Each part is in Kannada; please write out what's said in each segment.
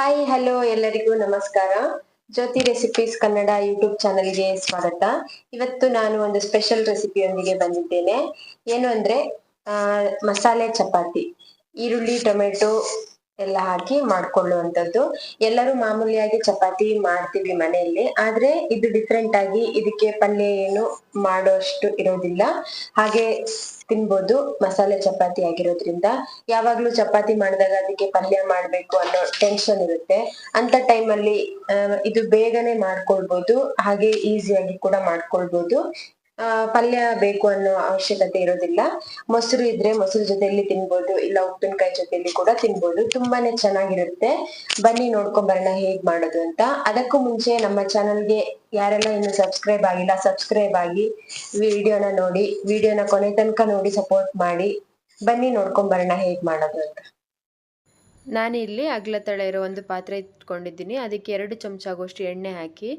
ಹಾಯ್ ಹಲೋ ಎಲ್ಲರಿಗೂ ನಮಸ್ಕಾರ. ಜ್ಯೋತಿ ರೆಸಿಪೀಸ್ ಕನ್ನಡ ಯೂಟ್ಯೂಬ್ ಚಾನೆಲ್ಗೆ ಸ್ವಾಗತ. ಇವತ್ತು ನಾನು ಒಂದು ಸ್ಪೆಷಲ್ ರೆಸಿಪಿಯೊಂದಿಗೆ ಬಂದಿದ್ದೇನೆ. ಏನು ಅಂದ್ರೆ ಮಸಾಲೆ ಚಪಾತಿ, ಈರುಳ್ಳಿ, ಟೊಮೆಟೊ ಎಲ್ಲ ಹಾಕಿ ಮಾಡ್ಕೊಳ್ಳುವಂಥದ್ದು. ಎಲ್ಲರೂ ಮಾಮೂಲಿಯಾಗಿ ಚಪಾತಿ ಮಾಡ್ತೀವಿ ಮನೆಯಲ್ಲಿ. ಆದ್ರೆ ಇದು ಡಿಫ್ರೆಂಟ್ ಆಗಿ ಇದಕ್ಕೆ ಪಲ್ಯ ಏನು ಮಾಡೋಷ್ಟು ಇರೋದಿಲ್ಲ. ಹಾಗೆ ತಿನ್ಬೋದು, ಮಸಾಲೆ ಚಪಾತಿ ಆಗಿರೋದ್ರಿಂದ. ಯಾವಾಗ್ಲೂ ಚಪಾತಿ ಮಾಡಿದಾಗ ಅದಕ್ಕೆ ಪಲ್ಯ ಮಾಡ್ಬೇಕು ಅನ್ನೋ ಟೆನ್ಷನ್ ಇರುತ್ತೆ. ಅಂತ ಟೈಮಲ್ಲಿ ಇದು ಬೇಗನೆ ಮಾಡ್ಕೊಳ್ಬೋದು. ಹಾಗೆ ಈಸಿಯಾಗಿ ಕೂಡ ಮಾಡ್ಕೊಳ್ಬೋದು. ಪಲ್ಯ ಬೇಕು ಅನ್ನೋ ಅವಶ್ಯಕತೆ ಇರೋದಿಲ್ಲ. ಮೊಸರು ಇದ್ರೆ ಮೊಸರು ಜೊತೆಯಲ್ಲಿ ತಿನ್ಬೋದು, ಇಲ್ಲ ಉಪ್ಪಿನಕಾಯಿ ಜೊತೆಯಲ್ಲಿ ಕೂಡ ತಿನ್ಬೋದು. ತುಂಬಾನೇ ಚೆನ್ನಾಗಿರುತ್ತೆ. ಬನ್ನಿ ನೋಡ್ಕೊಂಡ್ ಬರೋಣ ಹೇಗ್ ಮಾಡೋದು ಅಂತ. ಅದಕ್ಕೂ ಮುಂಚೆ ನಮ್ಮ ಚಾನಲ್ಗೆ ಯಾರೆಲ್ಲ ಇನ್ನು ಸಬ್ಸ್ಕ್ರೈಬ್ ಆಗಿಲ್ಲ, ಸಬ್ಸ್ಕ್ರೈಬ್ ಆಗಿ ವಿಡಿಯೋನ ನೋಡಿ, ವಿಡಿಯೋನ ಕೊನೆ ತನಕ ನೋಡಿ, ಸಪೋರ್ಟ್ ಮಾಡಿ. ಬನ್ನಿ ನೋಡ್ಕೊಂಡ್ ಬರೋಣ ಹೇಗ್ ಮಾಡೋದು ಅಂತ. ನಾನಿಲ್ಲಿ ಅಗ್ಲ ತಳ ಇರೋ ಒಂದು ಪಾತ್ರೆ ಇಟ್ಕೊಂಡಿದ್ದೀನಿ. ಅದಕ್ಕೆ ಎರಡು ಚಮಚ ಆಗೋಷ್ಟು ಎಣ್ಣೆ ಹಾಕಿ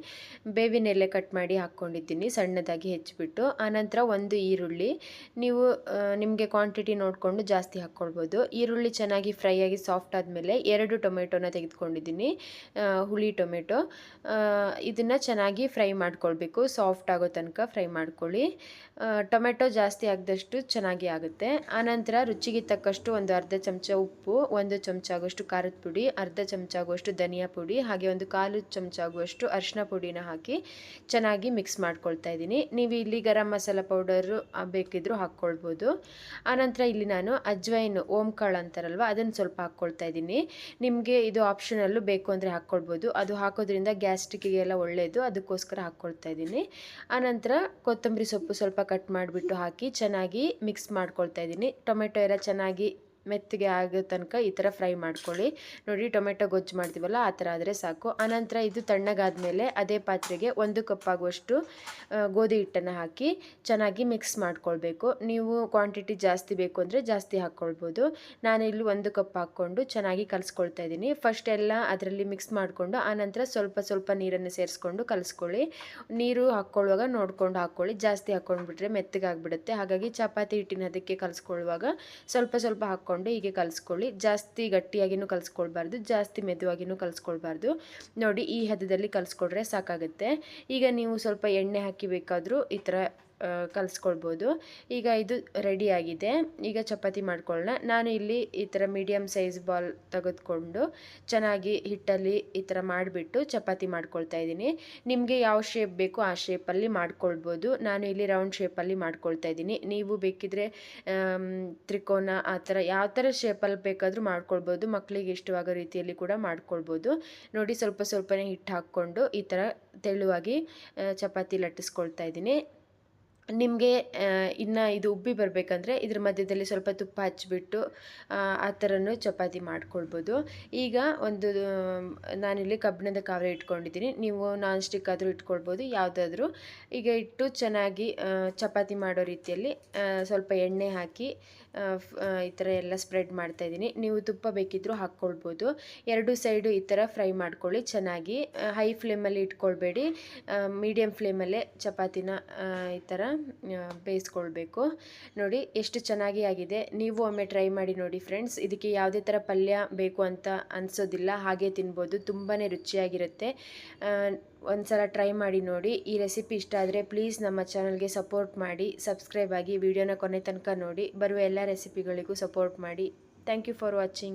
ಬೇವಿನ ಎಲೆ ಕಟ್ ಮಾಡಿ ಹಾಕ್ಕೊಂಡಿದ್ದೀನಿ, ಸಣ್ಣದಾಗಿ ಹೆಚ್ಚಿಬಿಟ್ಟು. ಆನಂತರ ಒಂದು ಈರುಳ್ಳಿ. ನೀವು ನಿಮಗೆ ಕ್ವಾಂಟಿಟಿ ನೋಡಿಕೊಂಡು ಜಾಸ್ತಿ ಹಾಕ್ಕೊಳ್ಬೋದು. ಈರುಳ್ಳಿ ಚೆನ್ನಾಗಿ ಫ್ರೈ ಆಗಿ ಸಾಫ್ಟ್ ಆದಮೇಲೆ ಎರಡು ಟೊಮೆಟೊನ ತೆಗೆದುಕೊಂಡಿದ್ದೀನಿ. ಹುಳಿ ಟೊಮೆಟೊ. ಇದನ್ನು ಚೆನ್ನಾಗಿ ಫ್ರೈ ಮಾಡ್ಕೊಳ್ಬೇಕು. ಸಾಫ್ಟ್ ಆಗೋ ತನಕ ಫ್ರೈ ಮಾಡ್ಕೊಳ್ಳಿ. ಟೊಮೆಟೊ ಜಾಸ್ತಿ ಆಗದಷ್ಟು ಚೆನ್ನಾಗಿ ಆಗುತ್ತೆ. ಆನಂತರ ರುಚಿಗೆ ತಕ್ಕಷ್ಟು ಒಂದು ಅರ್ಧ ಚಮಚ ಉಪ್ಪು, ಒಂದು ಚಮಚ ಆಗುವಷ್ಟು ಖಾರದ ಪುಡಿ, ಅರ್ಧ ಚಮಚ ಆಗುವಷ್ಟು ಧನಿಯಾ ಪುಡಿ, ಹಾಗೆ ಒಂದು ಕಾಲು ಚಮಚ ಆಗುವಷ್ಟು ಅರಿಶಿನ ಪುಡಿನ ಹಾಕಿ ಚೆನ್ನಾಗಿ ಮಿಕ್ಸ್ ಮಾಡ್ಕೊಳ್ತಾ ಇದ್ದೀನಿ. ನೀವು ಇಲ್ಲಿ ಗರಂ ಮಸಾಲ ಪೌಡರು ಬೇಕಿದ್ದರೂ ಹಾಕ್ಕೊಳ್ಬೋದು. ಆನಂತರ ಇಲ್ಲಿ ನಾನು ಅಜ್ವೈನ್ ಓಂಕಾಳು ಅಂತಾರಲ್ವ, ಅದನ್ನು ಸ್ವಲ್ಪ ಹಾಕ್ಕೊಳ್ತಾ ಇದ್ದೀನಿ. ನಿಮಗೆ ಇದು ಆಪ್ಷನಲ್ಲೂ ಬೇಕು ಅಂದರೆ ಹಾಕ್ಕೊಳ್ಬೋದು. ಅದು ಹಾಕೋದ್ರಿಂದ ಗ್ಯಾಸ್ಟ್ರಿಕ್ಕಿಗೆಲ್ಲ ಒಳ್ಳೆಯದು ಅದಕ್ಕೋಸ್ಕರ ಹಾಕ್ಕೊಳ್ತಾ ಇದ್ದೀನಿ. ಆನಂತರ ಕೊತ್ತಂಬರಿ ಸೊಪ್ಪು ಸ್ವಲ್ಪ ಕಟ್ ಮಾಡಿಬಿಟ್ಟು ಹಾಕಿ ಚೆನ್ನಾಗಿ ಮಿಕ್ಸ್ ಮಾಡ್ಕೊಳ್ತಾ ಇದ್ದೀನಿ. ಟೊಮೆಟೊ ಎಲ್ಲ ಚೆನ್ನಾಗಿ ಮೆತ್ತಗೆ ಆಗೋ ತನಕ ಈ ಥರ ಫ್ರೈ ಮಾಡ್ಕೊಳ್ಳಿ. ನೋಡಿ, ಟೊಮೆಟೊ ಗೊಜ್ಜು ಮಾಡ್ತೀವಲ್ಲ, ಆ ಥರ ಆದರೆ ಸಾಕು. ಆನಂತರ ಇದು ತಣ್ಣಗಾದ್ಮೇಲೆ ಅದೇ ಪಾತ್ರೆಗೆ ಒಂದು ಕಪ್ ಆಗುವಷ್ಟು ಗೋಧಿ ಹಿಟ್ಟನ್ನು ಹಾಕಿ ಚೆನ್ನಾಗಿ ಮಿಕ್ಸ್ ಮಾಡ್ಕೊಳ್ಬೇಕು. ನೀವು ಕ್ವಾಂಟಿಟಿ ಜಾಸ್ತಿ ಬೇಕು ಅಂದರೆ ಜಾಸ್ತಿ ಹಾಕ್ಕೊಳ್ಬೋದು. ಇಲ್ಲಿ ಒಂದು ಕಪ್ ಹಾಕ್ಕೊಂಡು ಚೆನ್ನಾಗಿ ಕಲಿಸ್ಕೊಳ್ತಾ ಇದ್ದೀನಿ. ಫಸ್ಟ್ ಎಲ್ಲ ಅದರಲ್ಲಿ ಮಿಕ್ಸ್ ಮಾಡಿಕೊಂಡು ಆನಂತರ ಸ್ವಲ್ಪ ಸ್ವಲ್ಪ ನೀರನ್ನು ಸೇರಿಸ್ಕೊಂಡು ಕಲಿಸ್ಕೊಳ್ಳಿ. ನೀರು ಹಾಕ್ಕೊಳ್ಳುವಾಗ ನೋಡ್ಕೊಂಡು ಹಾಕ್ಕೊಳ್ಳಿ. ಜಾಸ್ತಿ ಹಾಕ್ಕೊಂಡ್ಬಿಟ್ರೆ ಮೆತ್ತಗಾಗ್ಬಿಡುತ್ತೆ. ಹಾಗಾಗಿ ಚಪಾತಿ ಹಿಟ್ಟಿನ ಅದಕ್ಕೆ ಕಲಿಸ್ಕೊಳ್ಳುವಾಗ ಸ್ವಲ್ಪ ಸ್ವಲ್ಪ ಹಾಕ್ಕೊಂಡು ಹೀಗೆ ಕಲಿಸ್ಕೊಳ್ಳಿ. ಜಾಸ್ತಿ ಗಟ್ಟಿಯಾಗಿಯೂ ಕಲಿಸ್ಕೊಳ್ಬಾರ್ದು, ಜಾಸ್ತಿ ಮೆದುವಾಗಿಯೂ ಕಲಿಸ್ಕೊಳ್ಬಾರ್ದು. ನೋಡಿ ಈ ಹದದಲ್ಲಿ ಕಲಿಸ್ಕೊಡ್ರೆ ಸಾಕಾಗುತ್ತೆ. ಈಗ ನೀವು ಸ್ವಲ್ಪ ಎಣ್ಣೆ ಹಾಕಿ ಬೇಕಾದರೂ ಈ ಥರ ಕಲಿಸ್ಕೊಳ್ಬೋದು. ಈಗ ಇದು ರೆಡಿ ಆಗಿದೆ. ಈಗ ಚಪಾತಿ ಮಾಡ್ಕೊಳ್ಳೋಣ. ನಾನು ಇಲ್ಲಿ ಈ ಥರ ಮೀಡಿಯಮ್ ಸೈಜ್ ಬಾಲ್ ತೆಗೆದುಕೊಂಡು ಚೆನ್ನಾಗಿ ಹಿಟ್ಟಲ್ಲಿ ಈ ಥರ ಮಾಡಿಬಿಟ್ಟು ಚಪಾತಿ ಮಾಡ್ಕೊಳ್ತಾ ಇದ್ದೀನಿ. ನಿಮಗೆ ಯಾವ ಶೇಪ್ ಬೇಕೋ ಆ ಶೇಪಲ್ಲಿ ಮಾಡ್ಕೊಳ್ಬೋದು. ನಾನು ಇಲ್ಲಿ ರೌಂಡ್ ಶೇಪಲ್ಲಿ ಮಾಡ್ಕೊಳ್ತಾ ಇದ್ದೀನಿ. ನೀವು ಬೇಕಿದ್ರೆ ತ್ರಿಕೋನ ಆ ಥರ ಯಾವ ಥರ ಶೇಪಲ್ಲಿ ಬೇಕಾದರೂ ಮಾಡ್ಕೊಳ್ಬೋದು. ಮಕ್ಕಳಿಗೆ ಇಷ್ಟವಾಗೋ ರೀತಿಯಲ್ಲಿ ಕೂಡ ಮಾಡ್ಕೊಳ್ಬೋದು. ನೋಡಿ ಸ್ವಲ್ಪ ಸ್ವಲ್ಪನೇ ಹಿಟ್ಟು ಹಾಕ್ಕೊಂಡು ಈ ಥರ ತೆಳುವಾಗಿ ಚಪಾತಿ ಲಟ್ಟಿಸ್ಕೊಳ್ತಾ ಇದ್ದೀನಿ. ನಿಮಗೆ ಇನ್ನು ಇದು ಉಬ್ಬಿ ಬರಬೇಕಂದ್ರೆ ಇದ್ರ ಮಧ್ಯದಲ್ಲಿ ಸ್ವಲ್ಪ ತುಪ್ಪ ಹಚ್ಚಿಬಿಟ್ಟು ಆ, ಥರನೂ ಚಪಾತಿ ಮಾಡ್ಕೊಳ್ಬೋದು. ಈಗ ಒಂದು ನಾನಿಲ್ಲಿ ಕಬ್ಬಿಣದ ಕಾವರೆ ಇಟ್ಕೊಂಡಿದ್ದೀನಿ. ನೀವು ನಾನ್ ಸ್ಟಿಕ್ ಆದರೂ ಇಟ್ಕೊಳ್ಬೋದು ಯಾವುದಾದ್ರೂ. ಈಗ ಇಟ್ಟು ಚೆನ್ನಾಗಿ ಚಪಾತಿ ಮಾಡೋ ರೀತಿಯಲ್ಲಿ ಸ್ವಲ್ಪ ಎಣ್ಣೆ ಹಾಕಿ ಈ ಥರ ಎಲ್ಲ ಸ್ಪ್ರೆಡ್ ಮಾಡ್ತಾ ಇದ್ದೀನಿ. ನೀವು ತುಪ್ಪ ಬೇಕಿದ್ದರೂ ಹಾಕ್ಕೊಳ್ಬೋದು. ಎರಡು ಸೈಡು ಈ ಥರ ಫ್ರೈ ಮಾಡ್ಕೊಳ್ಳಿ ಚೆನ್ನಾಗಿ. ಹೈ ಫ್ಲೇಮಲ್ಲಿ ಇಟ್ಕೊಳ್ಬೇಡಿ. ಮೀಡಿಯಮ್ ಫ್ಲೇಮಲ್ಲೇ ಚಪಾತಿನ ಈ ಥರ ಬೇಯಿಸ್ಕೊಳ್ಬೇಕು. ನೋಡಿ, ಎಷ್ಟು ಚೆನ್ನಾಗಿ ಆಗಿದೆ. ನೀವು ಒಮ್ಮೆ ಟ್ರೈ ಮಾಡಿ ನೋಡಿ ಫ್ರೆಂಡ್ಸ್ ಇದಕ್ಕೆ ಯಾವುದೇ ಥರ ಪಲ್ಯ ಬೇಕು ಅಂತ ಅನಿಸೋದಿಲ್ಲ. ಹಾಗೆ ತಿನ್ಬೋದು. ತುಂಬಾ ರುಚಿಯಾಗಿರುತ್ತೆ. ಒಂದು ಸಲ ಟ್ರೈ ಮಾಡಿ ನೋಡಿ. ಈ ರೆಸಿಪಿ ಇಷ್ಟ ಆದರೆ ಪ್ಲೀಸ್ ನಮ್ಮ ಚಾನಲ್ಗೆ ಸಪೋರ್ಟ್ ಮಾಡಿ. ಸಬ್ಸ್ಕ್ರೈಬ್ ಆಗಿ ವಿಡಿಯೋನ ಕೊನೆ ತನಕ ನೋಡಿ. ಬರುವ ಎಲ್ಲ ರೆಸಿಪಿಗಳಿಗೂ ಸಪೋರ್ಟ್ ಮಾಡಿ. Thank you for watching